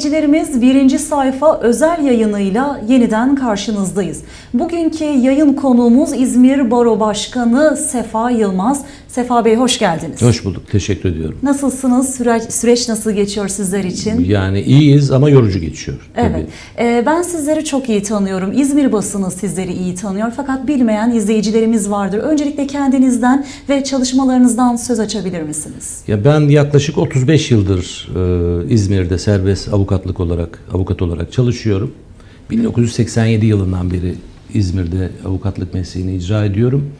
İzleyicilerimiz birinci sayfa özel yayınıyla yeniden karşınızdayız. Bugünkü yayın konuğumuz İzmir Baro Başkanı Sefa Yılmaz. Sefa Bey hoş geldiniz. Hoş bulduk. Teşekkür ediyorum. Nasılsınız? Süreç, süreç nasıl geçiyor sizler için? Yani iyiyiz ama yorucu geçiyor. Evet. Tabii. Ee, ben sizleri çok iyi tanıyorum. İzmir basını sizleri iyi tanıyor. Fakat bilmeyen izleyicilerimiz vardır. Öncelikle kendinizden ve çalışmalarınızdan söz açabilir misiniz? Ya ben yaklaşık 35 yıldır e, İzmir'de serbest avukatlık olarak avukat olarak çalışıyorum. 1987 yılından beri İzmir'de avukatlık mesleğini icra ediyorum.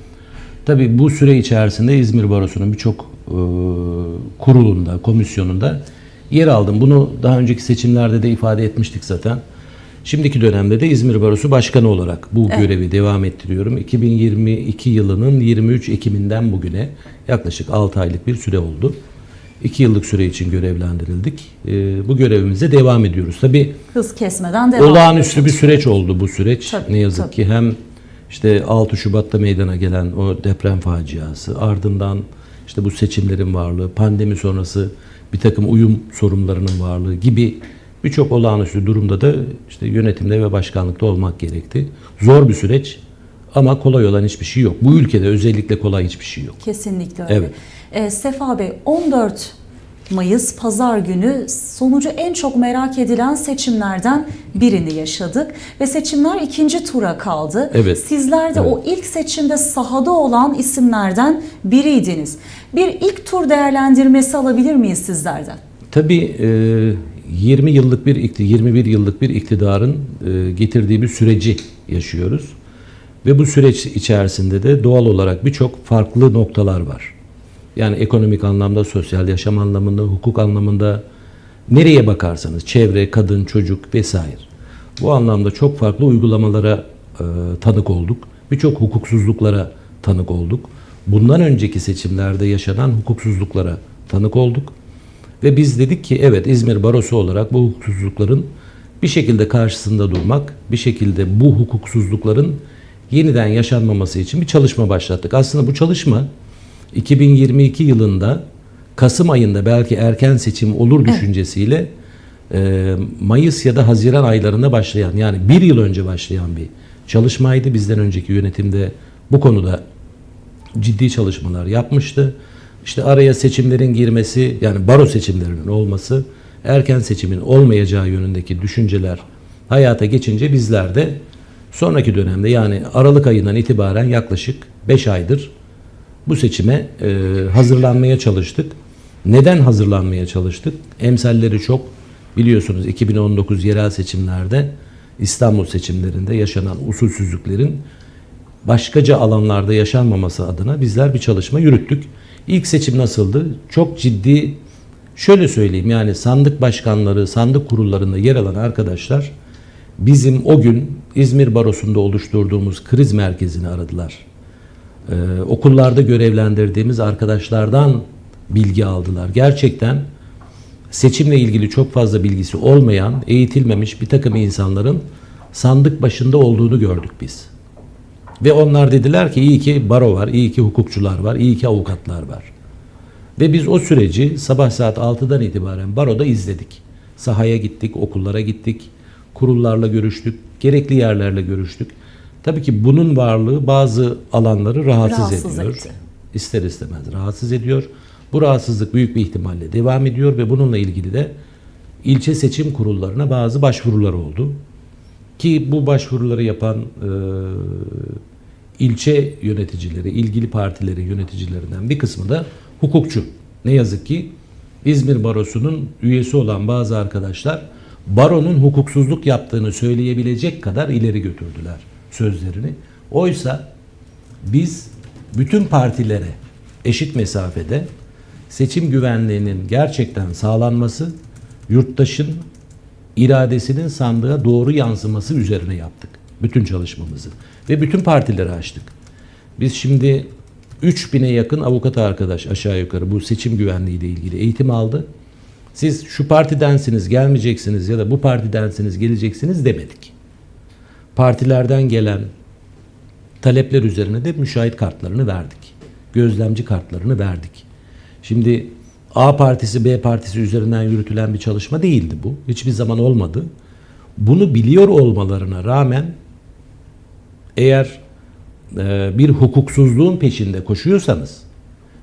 Tabii bu süre içerisinde İzmir Barosu'nun birçok e, kurulunda, komisyonunda yer aldım. Bunu daha önceki seçimlerde de ifade etmiştik zaten. Şimdiki dönemde de İzmir Barosu Başkanı olarak bu görevi devam ettiriyorum. 2022 yılının 23 Ekim'inden bugüne yaklaşık 6 aylık bir süre oldu. 2 yıllık süre için görevlendirildik. E, bu görevimize devam ediyoruz. Tabii Hız kesmeden devam olağanüstü bir süreç oldu bu süreç. Tabii, ne yazık tabii. ki hem işte 6 Şubat'ta meydana gelen o deprem faciası, ardından işte bu seçimlerin varlığı, pandemi sonrası bir takım uyum sorunlarının varlığı gibi birçok olağanüstü durumda da işte yönetimde ve başkanlıkta olmak gerekti. Zor bir süreç ama kolay olan hiçbir şey yok. Bu ülkede özellikle kolay hiçbir şey yok. Kesinlikle öyle. Evet. Ee, Sefa Bey 14 Mayıs pazar günü sonucu en çok merak edilen seçimlerden birini yaşadık ve seçimler ikinci tura kaldı. Evet. Sizler de Evet. o ilk seçimde sahada olan isimlerden biriydiniz. Bir ilk tur değerlendirmesi alabilir miyiz sizlerden? Tabii e, 20 yıllık bir ikti- 21 yıllık bir iktidarın e, getirdiği bir süreci yaşıyoruz. Ve bu süreç içerisinde de doğal olarak birçok farklı noktalar var. Yani ekonomik anlamda, sosyal yaşam anlamında, hukuk anlamında nereye bakarsanız çevre, kadın, çocuk vesaire. Bu anlamda çok farklı uygulamalara e, tanık olduk. Birçok hukuksuzluklara tanık olduk. Bundan önceki seçimlerde yaşanan hukuksuzluklara tanık olduk. Ve biz dedik ki evet İzmir Barosu olarak bu hukuksuzlukların bir şekilde karşısında durmak, bir şekilde bu hukuksuzlukların yeniden yaşanmaması için bir çalışma başlattık. Aslında bu çalışma 2022 yılında Kasım ayında belki erken seçim olur düşüncesiyle e, Mayıs ya da Haziran aylarında başlayan yani bir yıl önce başlayan bir çalışmaydı. Bizden önceki yönetimde bu konuda ciddi çalışmalar yapmıştı. İşte araya seçimlerin girmesi yani baro seçimlerinin olması erken seçimin olmayacağı yönündeki düşünceler hayata geçince bizler de sonraki dönemde yani Aralık ayından itibaren yaklaşık 5 aydır bu seçime e, hazırlanmaya çalıştık. Neden hazırlanmaya çalıştık? Emsalleri çok. Biliyorsunuz 2019 yerel seçimlerde İstanbul seçimlerinde yaşanan usulsüzlüklerin başkaca alanlarda yaşanmaması adına bizler bir çalışma yürüttük. İlk seçim nasıldı? Çok ciddi şöyle söyleyeyim yani sandık başkanları, sandık kurullarında yer alan arkadaşlar bizim o gün İzmir Barosu'nda oluşturduğumuz kriz merkezini aradılar. Ee, okullarda görevlendirdiğimiz arkadaşlardan bilgi aldılar. Gerçekten seçimle ilgili çok fazla bilgisi olmayan, eğitilmemiş bir takım insanların sandık başında olduğunu gördük biz. Ve onlar dediler ki iyi ki baro var, iyi ki hukukçular var, iyi ki avukatlar var. Ve biz o süreci sabah saat 6'dan itibaren baroda izledik. Sahaya gittik, okullara gittik, kurullarla görüştük, gerekli yerlerle görüştük. Tabii ki bunun varlığı bazı alanları rahatsız, Rahatsız ediyor. etti. İster istemez rahatsız ediyor. Bu rahatsızlık büyük bir ihtimalle devam ediyor ve bununla ilgili de ilçe seçim kurullarına bazı başvurular oldu. Ki bu başvuruları yapan e, ilçe yöneticileri, ilgili partilerin yöneticilerinden bir kısmı da hukukçu. Ne yazık ki İzmir Barosu'nun üyesi olan bazı arkadaşlar baronun hukuksuzluk yaptığını söyleyebilecek kadar ileri götürdüler sözlerini. Oysa biz bütün partilere eşit mesafede seçim güvenliğinin gerçekten sağlanması, yurttaşın iradesinin sandığa doğru yansıması üzerine yaptık bütün çalışmamızı ve bütün partileri açtık. Biz şimdi 3000'e yakın avukat arkadaş aşağı yukarı bu seçim güvenliği ile ilgili eğitim aldı. Siz şu partidensiniz gelmeyeceksiniz ya da bu partidensiniz geleceksiniz demedik. Partilerden gelen talepler üzerine de müşahit kartlarını verdik. Gözlemci kartlarını verdik. Şimdi A partisi B partisi üzerinden yürütülen bir çalışma değildi bu. Hiçbir zaman olmadı. Bunu biliyor olmalarına rağmen eğer e, bir hukuksuzluğun peşinde koşuyorsanız,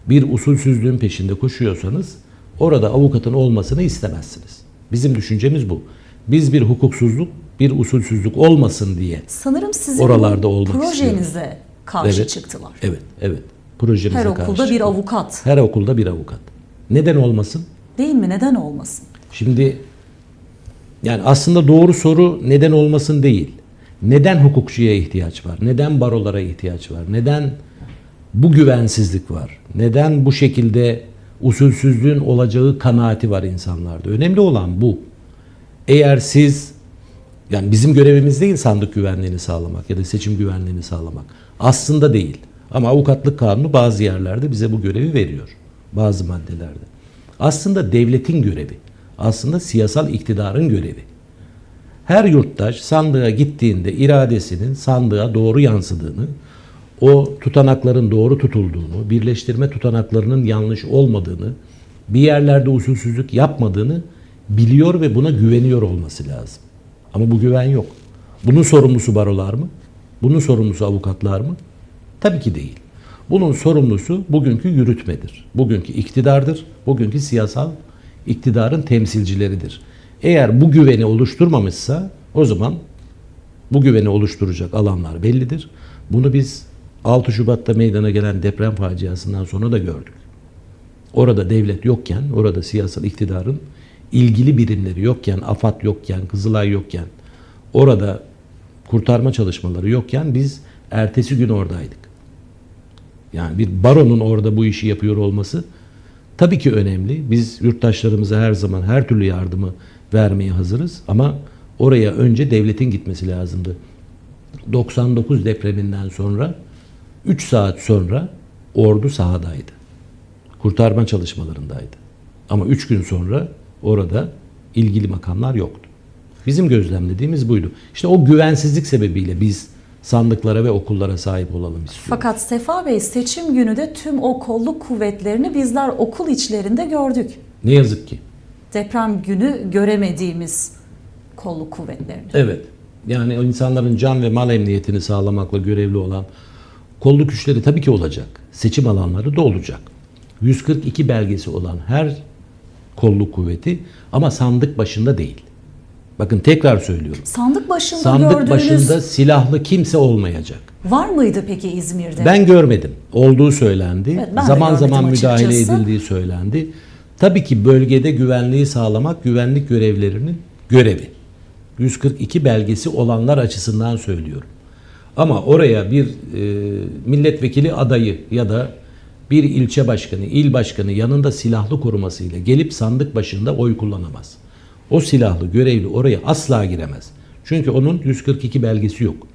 bir usulsüzlüğün peşinde koşuyorsanız orada avukatın olmasını istemezsiniz. Bizim düşüncemiz bu. Biz bir hukuksuzluk, bir usulsüzlük olmasın diye. Sanırım sizin Oralarda olmak projenize karşı Evet. çıktılar. Evet, evet. Projemize Her karşı okulda bir çıktık. avukat. Her okulda bir avukat. Neden olmasın? Değil mi? Neden olmasın? Şimdi yani aslında doğru soru neden olmasın değil. Neden hukukçuya ihtiyaç var? Neden barolara ihtiyaç var? Neden bu güvensizlik var? Neden bu şekilde usulsüzlüğün olacağı kanaati var insanlarda? Önemli olan bu. Eğer siz yani bizim görevimiz değil sandık güvenliğini sağlamak ya da seçim güvenliğini sağlamak. Aslında değil. Ama avukatlık kanunu bazı yerlerde bize bu görevi veriyor. Bazı maddelerde. Aslında devletin görevi. Aslında siyasal iktidarın görevi. Her yurttaş sandığa gittiğinde iradesinin sandığa doğru yansıdığını, o tutanakların doğru tutulduğunu, birleştirme tutanaklarının yanlış olmadığını, bir yerlerde usulsüzlük yapmadığını biliyor ve buna güveniyor olması lazım. Ama bu güven yok. Bunun sorumlusu barolar mı? Bunun sorumlusu avukatlar mı? Tabii ki değil. Bunun sorumlusu bugünkü yürütmedir. Bugünkü iktidardır. Bugünkü siyasal iktidarın temsilcileridir. Eğer bu güveni oluşturmamışsa o zaman bu güveni oluşturacak alanlar bellidir. Bunu biz 6 Şubat'ta meydana gelen deprem faciasından sonra da gördük. Orada devlet yokken, orada siyasal iktidarın ilgili birimleri yokken, AFAD yokken, Kızılay yokken, orada kurtarma çalışmaları yokken biz ertesi gün oradaydık. Yani bir baronun orada bu işi yapıyor olması tabii ki önemli. Biz yurttaşlarımıza her zaman her türlü yardımı vermeye hazırız ama oraya önce devletin gitmesi lazımdı. 99 depreminden sonra 3 saat sonra ordu sahadaydı. Kurtarma çalışmalarındaydı. Ama 3 gün sonra orada ilgili makamlar yoktu. Bizim gözlemlediğimiz buydu. İşte o güvensizlik sebebiyle biz sandıklara ve okullara sahip olalım istiyoruz. Fakat Sefa Bey seçim günü de tüm o kolluk kuvvetlerini bizler okul içlerinde gördük. Ne yazık ki. Deprem günü göremediğimiz kolluk kuvvetlerini. Evet. Yani insanların can ve mal emniyetini sağlamakla görevli olan kolluk güçleri tabii ki olacak. Seçim alanları da olacak. 142 belgesi olan her kolluk kuvveti ama sandık başında değil. Bakın tekrar söylüyorum. Sandık başında Sandık gördüğünüz başında silahlı kimse olmayacak. var mıydı peki İzmir'de? Ben görmedim. Olduğu söylendi. Evet, ben zaman zaman müdahale açıkçası. edildiği söylendi. Tabii ki bölgede güvenliği sağlamak güvenlik görevlerinin görevi. 142 belgesi olanlar açısından söylüyorum. Ama oraya bir e, milletvekili adayı ya da bir ilçe başkanı, il başkanı yanında silahlı korumasıyla gelip sandık başında oy kullanamaz. O silahlı görevli oraya asla giremez. Çünkü onun 142 belgesi yok.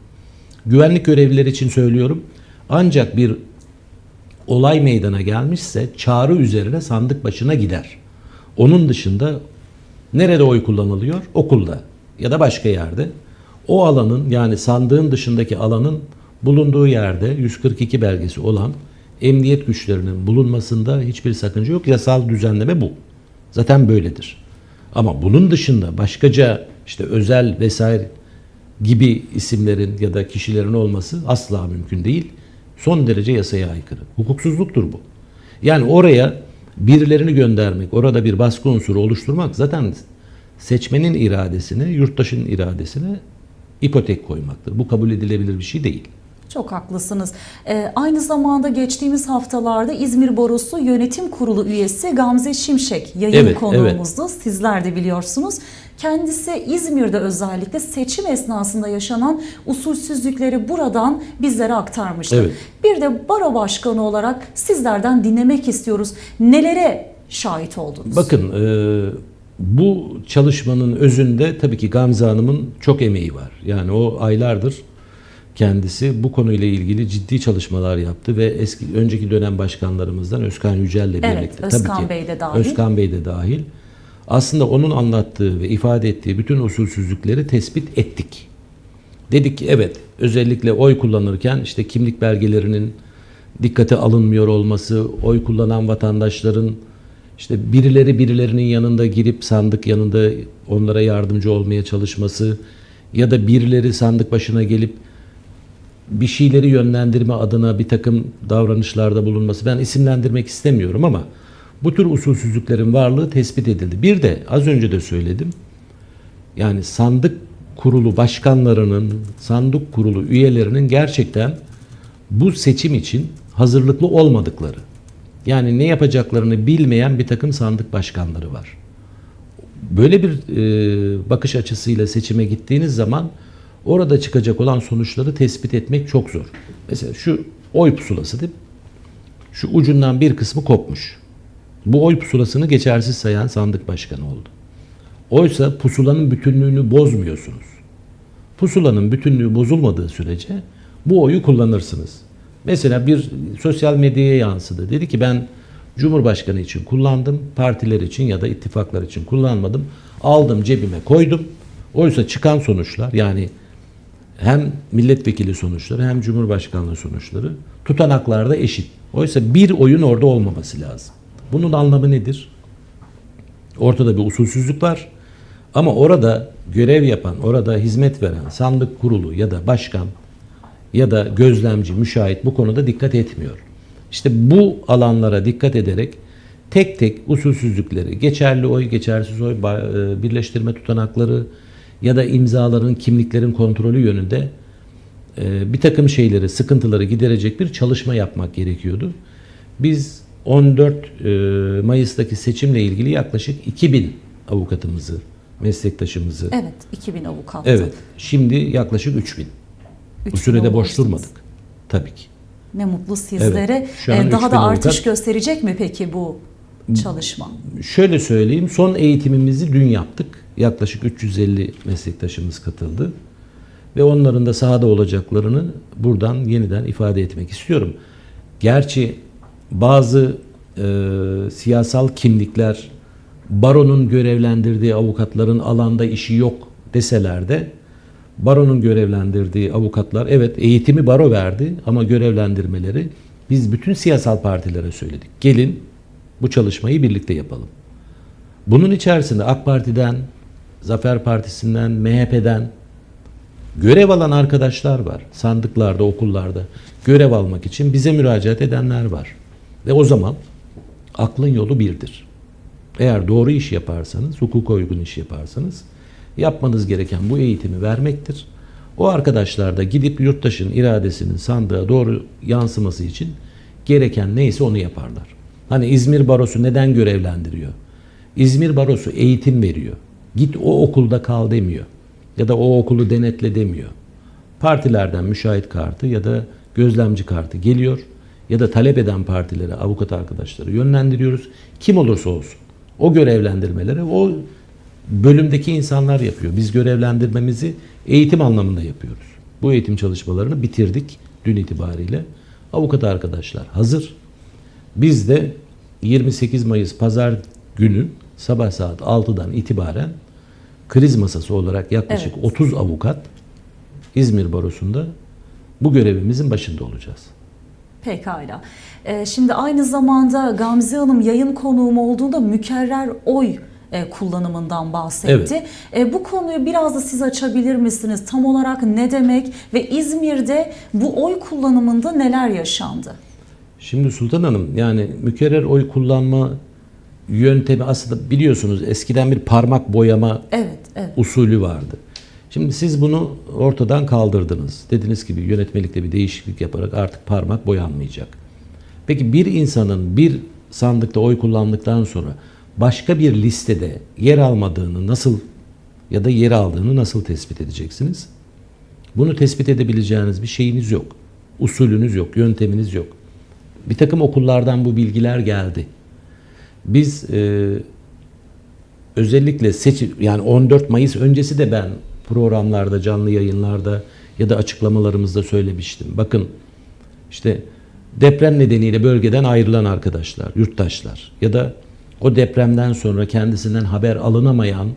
Güvenlik görevlileri için söylüyorum. Ancak bir olay meydana gelmişse çağrı üzerine sandık başına gider. Onun dışında nerede oy kullanılıyor? Okulda ya da başka yerde. O alanın yani sandığın dışındaki alanın bulunduğu yerde 142 belgesi olan emniyet güçlerinin bulunmasında hiçbir sakınca yok. Yasal düzenleme bu. Zaten böyledir. Ama bunun dışında başkaca işte özel vesaire gibi isimlerin ya da kişilerin olması asla mümkün değil. Son derece yasaya aykırı. Hukuksuzluktur bu. Yani oraya birilerini göndermek, orada bir baskı unsuru oluşturmak zaten seçmenin iradesine, yurttaşın iradesine ipotek koymaktır. Bu kabul edilebilir bir şey değil. Çok haklısınız. Ee, aynı zamanda geçtiğimiz haftalarda İzmir Barosu Yönetim Kurulu üyesi Gamze Şimşek yayın Evet, konuğumuzdu. Sizler de biliyorsunuz. Kendisi İzmir'de özellikle seçim esnasında yaşanan usulsüzlükleri buradan bizlere aktarmıştı. Evet. Bir de baro başkanı olarak sizlerden dinlemek istiyoruz. Nelere şahit oldunuz? Bakın e, bu çalışmanın özünde tabii ki Gamze Hanım'ın çok emeği var. Yani o aylardır kendisi bu konuyla ilgili ciddi çalışmalar yaptı ve eski önceki dönem başkanlarımızdan Özkan Yücel'le Evet, birlikte Özkan tabii ki Bey de dahil. Özkan Bey de dahil. Aslında onun anlattığı ve ifade ettiği bütün usulsüzlükleri tespit ettik. Dedik ki evet özellikle oy kullanırken işte kimlik belgelerinin dikkate alınmıyor olması, oy kullanan vatandaşların işte birileri birilerinin yanında girip sandık yanında onlara yardımcı olmaya çalışması ya da birileri sandık başına gelip bir şeyleri yönlendirme adına bir takım davranışlarda bulunması. Ben isimlendirmek istemiyorum ama bu tür usulsüzlüklerin varlığı tespit edildi. Bir de az önce de söyledim. Yani sandık kurulu başkanlarının, sandık kurulu üyelerinin gerçekten bu seçim için hazırlıklı olmadıkları. Yani ne yapacaklarını bilmeyen bir takım sandık başkanları var. Böyle bir e, bakış açısıyla seçime gittiğiniz zaman orada çıkacak olan sonuçları tespit etmek çok zor. Mesela şu oy pusulası değil mi? Şu ucundan bir kısmı kopmuş. Bu oy pusulasını geçersiz sayan sandık başkanı oldu. Oysa pusulanın bütünlüğünü bozmuyorsunuz. Pusulanın bütünlüğü bozulmadığı sürece bu oyu kullanırsınız. Mesela bir sosyal medyaya yansıdı. Dedi ki ben Cumhurbaşkanı için kullandım, partiler için ya da ittifaklar için kullanmadım. Aldım cebime koydum. Oysa çıkan sonuçlar yani hem milletvekili sonuçları hem cumhurbaşkanlığı sonuçları tutanaklarda eşit. Oysa bir oyun orada olmaması lazım. Bunun anlamı nedir? Ortada bir usulsüzlük var. Ama orada görev yapan, orada hizmet veren sandık kurulu ya da başkan ya da gözlemci, müşahit bu konuda dikkat etmiyor. İşte bu alanlara dikkat ederek tek tek usulsüzlükleri, geçerli oy, geçersiz oy, e, birleştirme tutanakları ya da imzaların, kimliklerin kontrolü yönünde e, bir takım şeyleri, sıkıntıları giderecek bir çalışma yapmak gerekiyordu. Biz 14 e, Mayıs'taki seçimle ilgili yaklaşık 2000 avukatımızı, meslektaşımızı, Evet 2000 avukat. evet şimdi yaklaşık 3000. Bu 3000 sürede boş durmadık. Tabii ki. Ne mutlu sizlere. Evet, Daha 3000 da artış avukat. gösterecek mi peki bu çalışma? Şöyle söyleyeyim, son eğitimimizi dün yaptık. Yaklaşık 350 meslektaşımız katıldı. Ve onların da sahada olacaklarını buradan yeniden ifade etmek istiyorum. Gerçi bazı e, siyasal kimlikler baronun görevlendirdiği avukatların alanda işi yok deseler de baronun görevlendirdiği avukatlar evet eğitimi baro verdi ama görevlendirmeleri biz bütün siyasal partilere söyledik. Gelin bu çalışmayı birlikte yapalım. Bunun içerisinde AK Parti'den, Zafer Partisi'nden, MHP'den görev alan arkadaşlar var. Sandıklarda, okullarda görev almak için bize müracaat edenler var. Ve o zaman aklın yolu birdir. Eğer doğru iş yaparsanız, hukuka uygun iş yaparsanız yapmanız gereken bu eğitimi vermektir. O arkadaşlar da gidip yurttaşın iradesinin sandığa doğru yansıması için gereken neyse onu yaparlar. Hani İzmir Barosu neden görevlendiriyor? İzmir Barosu eğitim veriyor. Git o okulda kal demiyor. Ya da o okulu denetle demiyor. Partilerden müşahit kartı ya da gözlemci kartı geliyor ya da talep eden partilere avukat arkadaşları yönlendiriyoruz. Kim olursa olsun. O görevlendirmeleri o bölümdeki insanlar yapıyor. Biz görevlendirmemizi eğitim anlamında yapıyoruz. Bu eğitim çalışmalarını bitirdik dün itibariyle. Avukat arkadaşlar hazır. Biz de 28 Mayıs pazar günü sabah saat 6'dan itibaren kriz masası olarak yaklaşık Evet. 30 avukat İzmir Barosu'nda bu görevimizin başında olacağız. Pekala. Ee, Şimdi aynı zamanda Gamze Hanım yayın konuğum olduğunda mükerrer oy e, kullanımından bahsetti. E, Bu konuyu biraz da siz açabilir misiniz? Tam olarak ne demek ve İzmir'de bu oy kullanımında neler yaşandı? Şimdi Sultan Hanım yani mükerrer oy kullanma yöntemi aslında biliyorsunuz eskiden bir parmak boyama Evet, evet. usulü vardı. Şimdi siz bunu ortadan kaldırdınız. Dediniz gibi yönetmelikte bir değişiklik yaparak artık parmak boyanmayacak. Peki bir insanın bir sandıkta oy kullandıktan sonra başka bir listede yer almadığını nasıl ya da yer aldığını nasıl tespit edeceksiniz? Bunu tespit edebileceğiniz bir şeyiniz yok. Usulünüz yok, yönteminiz yok. Bir takım okullardan bu bilgiler geldi. Biz e, özellikle seçim yani 14 Mayıs öncesi de ben programlarda, canlı yayınlarda ya da açıklamalarımızda söylemiştim. Bakın işte deprem nedeniyle bölgeden ayrılan arkadaşlar, yurttaşlar ya da o depremden sonra kendisinden haber alınamayan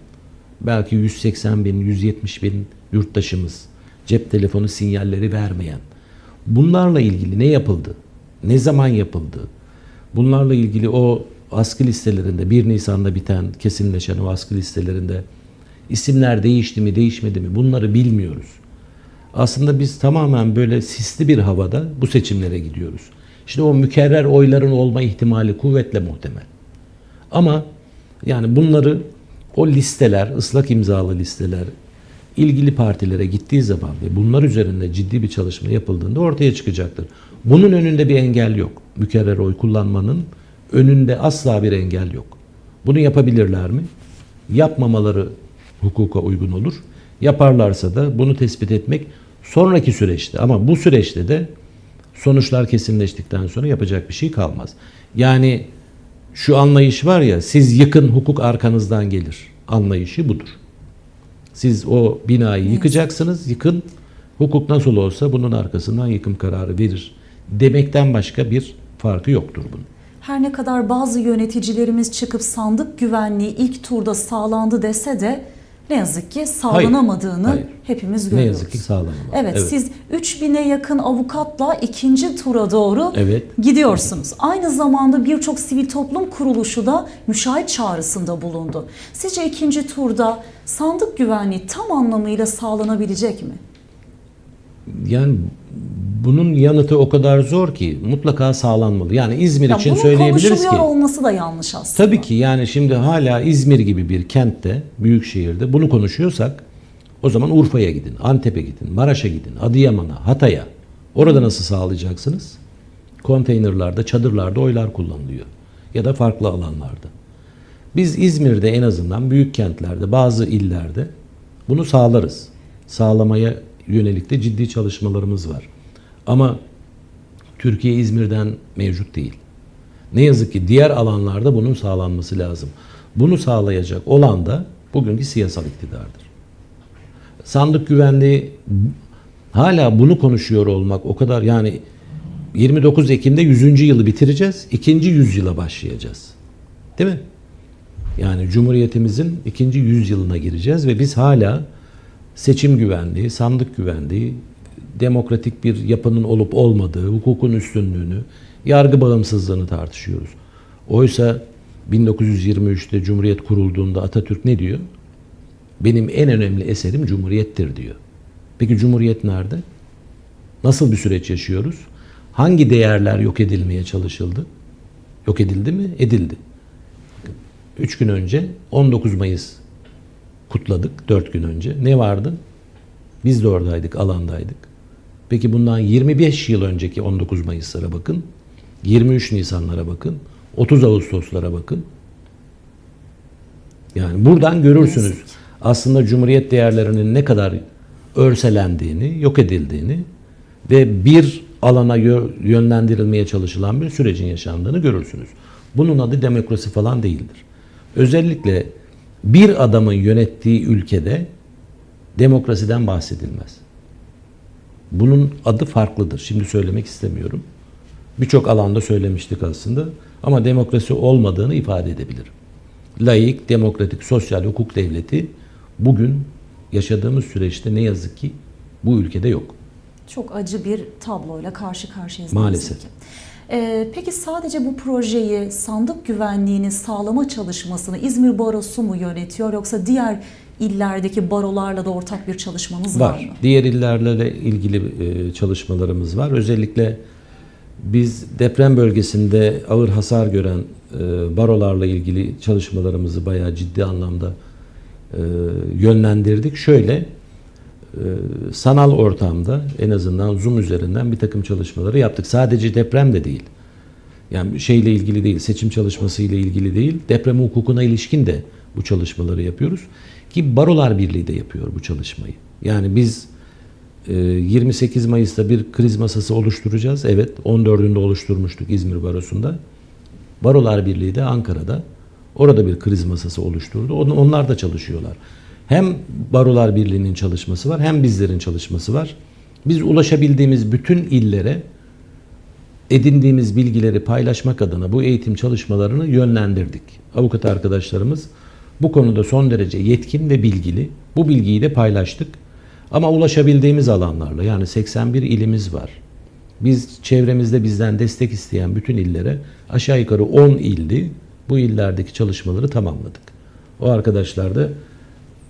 belki 180 bin, 170 bin yurttaşımız cep telefonu sinyalleri vermeyen bunlarla ilgili ne yapıldı? Ne zaman yapıldı? Bunlarla ilgili o askı listelerinde 1 Nisan'da biten kesinleşen o askı listelerinde isimler değişti mi değişmedi mi bunları bilmiyoruz. Aslında biz tamamen böyle sisli bir havada bu seçimlere gidiyoruz. İşte o mükerrer oyların olma ihtimali kuvvetle muhtemel. Ama yani bunları o listeler, ıslak imzalı listeler ilgili partilere gittiği zaman ve bunlar üzerinde ciddi bir çalışma yapıldığında ortaya çıkacaktır. Bunun önünde bir engel yok. Mükerrer oy kullanmanın önünde asla bir engel yok. Bunu yapabilirler mi? Yapmamaları hukuka uygun olur. Yaparlarsa da bunu tespit etmek sonraki süreçte ama bu süreçte de sonuçlar kesinleştikten sonra yapacak bir şey kalmaz. Yani şu anlayış var ya siz yıkın hukuk arkanızdan gelir. Anlayışı budur. Siz o binayı yıkacaksınız, yıkın. Hukuk nasıl olsa bunun arkasından yıkım kararı verir. Demekten başka bir farkı yoktur bunun. Her ne kadar bazı yöneticilerimiz çıkıp sandık güvenliği ilk turda sağlandı dese de ne yazık ki sağlanamadığını hayır. hepimiz Ne görüyoruz. yazık ki sağlanamaz. Evet, siz 3000'e yakın avukatla ikinci tura doğru Evet. gidiyorsunuz. Aynı zamanda birçok sivil toplum kuruluşu da müşahit çağrısında bulundu. Sizce ikinci turda sandık güvenliği tam anlamıyla sağlanabilecek mi? Yani bunun yanıtı o kadar zor ki mutlaka sağlanmalı. Yani İzmir Ya için bunun söyleyebiliriz ki. olması da yanlış aslında. Tabii ki yani şimdi hala İzmir gibi bir kentte, büyük şehirde bunu konuşuyorsak o zaman Urfa'ya gidin, Antep'e gidin, Maraş'a gidin, Adıyaman'a, Hatay'a. Orada nasıl sağlayacaksınız? Konteynerlarda, çadırlarda oylar kullanılıyor. Ya da farklı alanlarda. Biz İzmir'de en azından büyük kentlerde, bazı illerde bunu sağlarız. Sağlamaya yönelik de ciddi çalışmalarımız var. Ama Türkiye İzmir'den mevcut değil. Ne yazık ki diğer alanlarda bunun sağlanması lazım. Bunu sağlayacak olan da bugünkü siyasal iktidardır. Sandık güvenliği hala bunu konuşuyor olmak o kadar yani 29 Ekim'de 100. yılı bitireceğiz. ikinci yüzyıla başlayacağız. Değil mi? Yani Cumhuriyetimizin ikinci yüzyılına gireceğiz ve biz hala seçim güvenliği, sandık güvenliği, demokratik bir yapının olup olmadığı, hukukun üstünlüğünü, yargı bağımsızlığını tartışıyoruz. Oysa 1923'te Cumhuriyet kurulduğunda Atatürk ne diyor? Benim en önemli eserim Cumhuriyettir diyor. Peki Cumhuriyet nerede? Nasıl bir süreç yaşıyoruz? Hangi değerler yok edilmeye çalışıldı? Yok edildi mi? Edildi. Üç gün önce 19 Mayıs kutladık. Dört gün önce. Ne vardı? Biz de oradaydık, alandaydık. Peki bundan 25 yıl önceki 19 Mayıs'lara bakın. 23 Nisan'lara bakın. 30 Ağustos'lara bakın. Yani buradan görürsünüz aslında Cumhuriyet değerlerinin ne kadar örselendiğini, yok edildiğini ve bir alana yö- yönlendirilmeye çalışılan bir sürecin yaşandığını görürsünüz. Bunun adı demokrasi falan değildir. Özellikle bir adamın yönettiği ülkede demokrasiden bahsedilmez. Bunun adı farklıdır. Şimdi söylemek istemiyorum. Birçok alanda söylemiştik aslında ama demokrasi olmadığını ifade edebilirim. Laik, demokratik, sosyal hukuk devleti bugün yaşadığımız süreçte ne yazık ki bu ülkede yok. Çok acı bir tabloyla karşı karşıyayız. Maalesef. ki. Ee, peki sadece bu projeyi sandık güvenliğini sağlama çalışmasını İzmir Barosu mu yönetiyor yoksa diğer illerdeki barolarla da ortak bir çalışmanız var, Var. mı? Diğer illerle de ilgili e, çalışmalarımız var. Özellikle biz deprem bölgesinde ağır hasar gören e, barolarla ilgili çalışmalarımızı bayağı ciddi anlamda e, yönlendirdik. Şöyle e, sanal ortamda en azından Zoom üzerinden bir takım çalışmaları yaptık. Sadece deprem de değil. Yani şeyle ilgili değil, seçim çalışması ile ilgili değil, deprem hukukuna ilişkin de bu çalışmaları yapıyoruz. Ki Barolar Birliği de yapıyor bu çalışmayı. Yani biz e, 28 Mayıs'ta bir kriz masası oluşturacağız. Evet, 14'ünde oluşturmuştuk İzmir Barosu'nda. Barolar Birliği de Ankara'da. Orada bir kriz masası oluşturdu. On- Onlar da çalışıyorlar. Hem Barolar Birliği'nin çalışması var, hem bizlerin çalışması var. Biz ulaşabildiğimiz bütün illere edindiğimiz bilgileri paylaşmak adına bu eğitim çalışmalarını yönlendirdik. Avukat arkadaşlarımız bu konuda son derece yetkin ve bilgili. Bu bilgiyi de paylaştık. Ama ulaşabildiğimiz alanlarla yani 81 ilimiz var. Biz çevremizde bizden destek isteyen bütün illere aşağı yukarı 10 ildi bu illerdeki çalışmaları tamamladık. O arkadaşlar da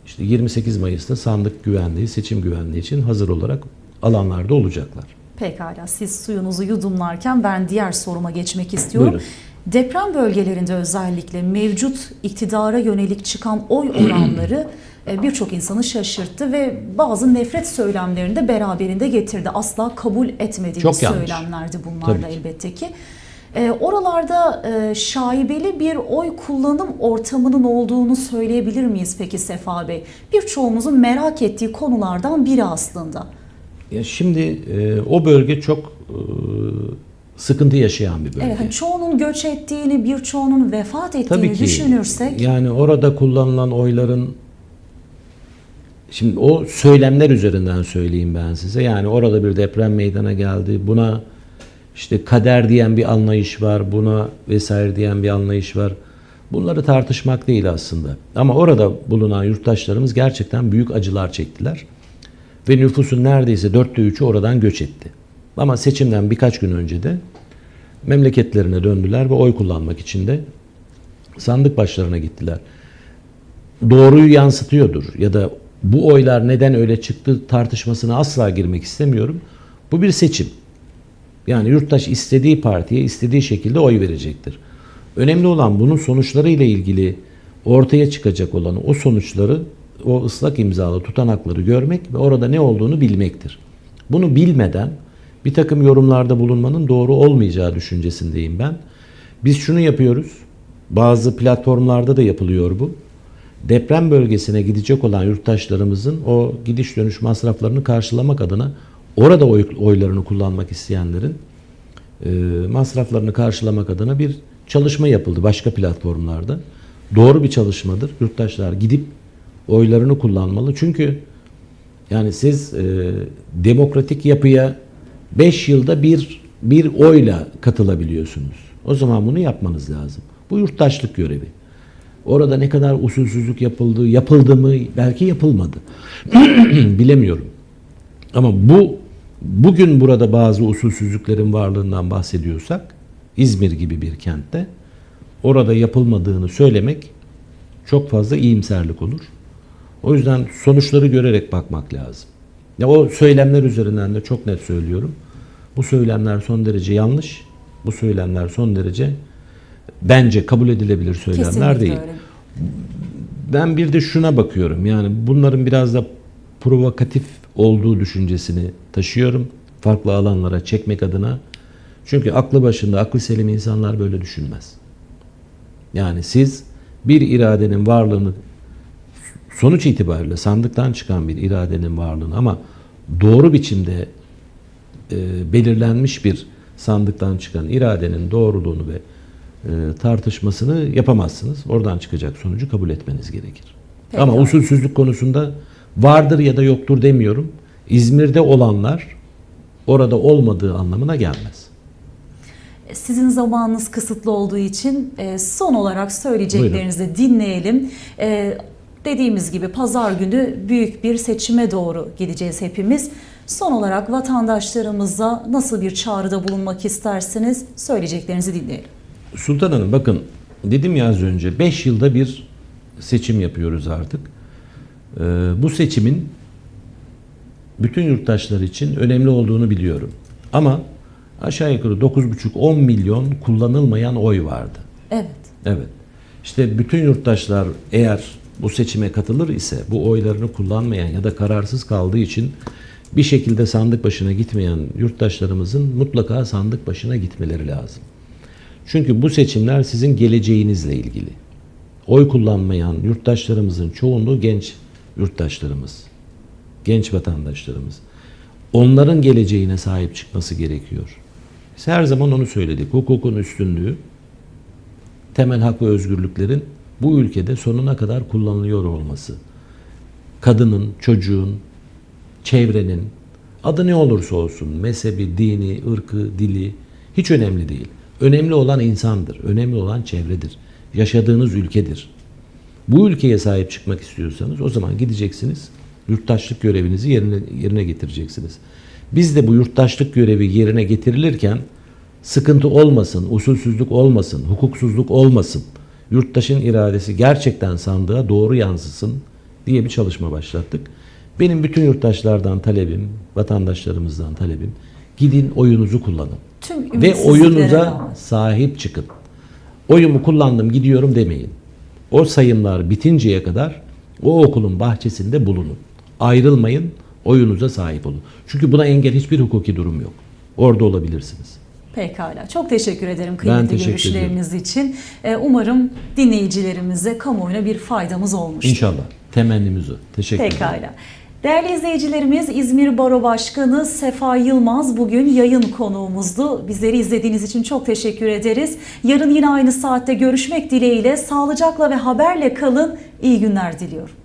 işte 28 Mayıs'ta sandık güvenliği, seçim güvenliği için hazır olarak alanlarda olacaklar. Pekala siz suyunuzu yudumlarken ben diğer soruma geçmek istiyorum. Buyurun. Deprem bölgelerinde özellikle mevcut iktidara yönelik çıkan oy oranları e, birçok insanı şaşırttı ve bazı nefret söylemlerini de beraberinde getirdi. Asla kabul etmediğimiz Çok yanlış. söylemlerdi bunlar Tabii da ki. elbette ki. E, Oralarda e, şaibeli bir oy kullanım ortamının olduğunu söyleyebilir miyiz peki Sefa Bey? Birçoğumuzun merak ettiği konulardan biri aslında. Ya şimdi e, o bölge çok e, sıkıntı yaşayan bir bölge. Evet, çoğunun göç ettiğini, birçoğunun vefat ettiğini Tabii ki. düşünürsek Yani orada kullanılan oyların şimdi o söylemler üzerinden söyleyeyim ben size. Yani orada bir deprem meydana geldi. Buna işte kader diyen bir anlayış var. Buna vesaire diyen bir anlayış var. Bunları tartışmak değil aslında. Ama orada bulunan yurttaşlarımız gerçekten büyük acılar çektiler. Ve nüfusun neredeyse dörtte üçü oradan göç etti. Ama seçimden birkaç gün önce de memleketlerine döndüler ve oy kullanmak için de sandık başlarına gittiler. Doğruyu yansıtıyordur ya da bu oylar neden öyle çıktı tartışmasına asla girmek istemiyorum. Bu bir seçim. Yani yurttaş istediği partiye istediği şekilde oy verecektir. Önemli olan bunun sonuçları ile ilgili ortaya çıkacak olan o sonuçları, o ıslak imzalı tutanakları görmek ve orada ne olduğunu bilmektir. Bunu bilmeden bir takım yorumlarda bulunmanın doğru olmayacağı düşüncesindeyim ben. Biz şunu yapıyoruz. Bazı platformlarda da yapılıyor bu. Deprem bölgesine gidecek olan yurttaşlarımızın o gidiş dönüş masraflarını karşılamak adına orada oy, oylarını kullanmak isteyenlerin e, masraflarını karşılamak adına bir çalışma yapıldı başka platformlarda. Doğru bir çalışmadır. Yurttaşlar gidip oylarını kullanmalı. Çünkü yani siz e, demokratik yapıya 5 yılda bir bir oyla katılabiliyorsunuz. O zaman bunu yapmanız lazım. Bu yurttaşlık görevi. Orada ne kadar usulsüzlük yapıldı, yapıldı mı, belki yapılmadı. Bilemiyorum. Ama bu bugün burada bazı usulsüzlüklerin varlığından bahsediyorsak İzmir gibi bir kentte orada yapılmadığını söylemek çok fazla iyimserlik olur. O yüzden sonuçları görerek bakmak lazım. Ya o söylemler üzerinden de çok net söylüyorum. Bu söylemler son derece yanlış. Bu söylemler son derece bence kabul edilebilir söylemler kesinlikle değil. öyle. Ben bir de şuna bakıyorum. Yani bunların biraz da provokatif olduğu düşüncesini taşıyorum. Farklı alanlara çekmek adına. Çünkü aklı başında, aklı selim insanlar böyle düşünmez. Yani siz bir iradenin varlığını sonuç itibariyle sandıktan çıkan bir iradenin varlığını ama doğru biçimde e, belirlenmiş bir sandıktan çıkan iradenin doğruluğunu ve e, tartışmasını yapamazsınız. Oradan çıkacak sonucu kabul etmeniz gerekir. Peki. Ama usulsüzlük konusunda vardır ya da yoktur demiyorum. İzmir'de olanlar orada olmadığı anlamına gelmez. Sizin zamanınız kısıtlı olduğu için e, son olarak söyleyeceklerinizi dinleyelim. E, Dediğimiz gibi pazar günü büyük bir seçime doğru gideceğiz hepimiz. Son olarak vatandaşlarımıza nasıl bir çağrıda bulunmak istersiniz? Söyleyeceklerinizi dinleyelim. Sultan Hanım bakın dedim ya az önce 5 yılda bir seçim yapıyoruz artık. Ee, bu seçimin bütün yurttaşlar için önemli olduğunu biliyorum. Ama aşağı yukarı 9,5-10 milyon kullanılmayan oy vardı. Evet. Evet. İşte bütün yurttaşlar eğer bu seçime katılır ise bu oylarını kullanmayan ya da kararsız kaldığı için bir şekilde sandık başına gitmeyen yurttaşlarımızın mutlaka sandık başına gitmeleri lazım. Çünkü bu seçimler sizin geleceğinizle ilgili. Oy kullanmayan yurttaşlarımızın çoğunluğu genç yurttaşlarımız. Genç vatandaşlarımız. Onların geleceğine sahip çıkması gerekiyor. Biz her zaman onu söyledik. Hukukun üstünlüğü, temel hak ve özgürlüklerin bu ülkede sonuna kadar kullanılıyor olması. Kadının, çocuğun, çevrenin, adı ne olursa olsun, mezhebi, dini, ırkı, dili hiç önemli değil. Önemli olan insandır, önemli olan çevredir, yaşadığınız ülkedir. Bu ülkeye sahip çıkmak istiyorsanız o zaman gideceksiniz, yurttaşlık görevinizi yerine, yerine getireceksiniz. Biz de bu yurttaşlık görevi yerine getirilirken sıkıntı olmasın, usulsüzlük olmasın, hukuksuzluk olmasın. yurttaşın iradesi gerçekten sandığa doğru yansısın diye bir çalışma başlattık. Benim bütün yurttaşlardan talebim, vatandaşlarımızdan talebim gidin oyunuzu kullanın. Tüm Ve oyunuza sahip çıkın. Oyumu kullandım gidiyorum demeyin. O sayımlar bitinceye kadar o okulun bahçesinde bulunun. Ayrılmayın, oyunuza sahip olun. Çünkü buna engel hiçbir hukuki durum yok. Orada olabilirsiniz. Pekala. Çok teşekkür ederim kıymetli teşekkür görüşleriniz için. Ee, Umarım dinleyicilerimize, kamuoyuna bir faydamız olmuştur. İnşallah. Temennimiz o. Teşekkür ederim. Pekala. Değerli izleyicilerimiz İzmir Baro Başkanı Sefa Yılmaz bugün yayın konuğumuzdu. Bizleri izlediğiniz için çok teşekkür ederiz. Yarın yine aynı saatte görüşmek dileğiyle sağlıcakla ve haberle kalın. İyi günler diliyorum.